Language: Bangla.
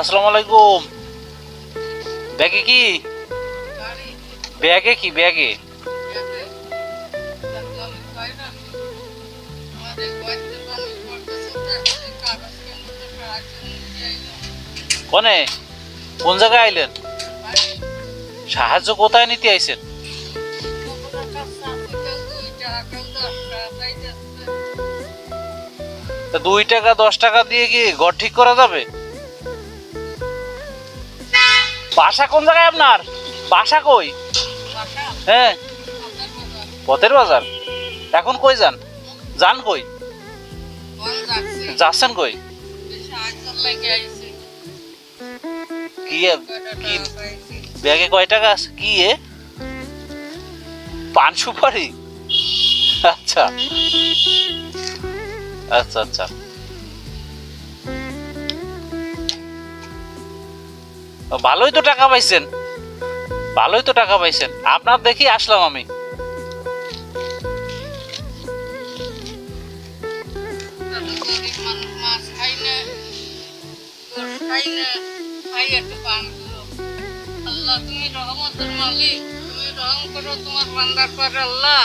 আসসালামু আলাইকুম। ব্যাগে কি? ব্যাগে কি ব্যাগে? কনে? কোন জায়গায় আইলেন? সাহায্য কোথায় নিতে আইছেন? তা দুই টাকা, দশ টাকা দিয়ে কি ঘর ঠিক করা যাবে? বাসা কোন জায়গায় আপনার? বাসা কই? হ্যাঁ। পথের বাজার? এখন কই যান? যান কই? যাচ্ছেন কই? কি কি ব্যাগে কয় টাকা আছে? কি এ? পান সুপারি? আচ্ছা। আচ্ছা আচ্ছা। ভালোই তো টাকা পাইছেন। ভালোই তো টাকা পাইছেন। আপনার দেখি আসলাম আমি। আল্লাহ, তুমি রহমতের মালিক। তুমি রহম করো তোমার বান্দার পর, আল্লাহ।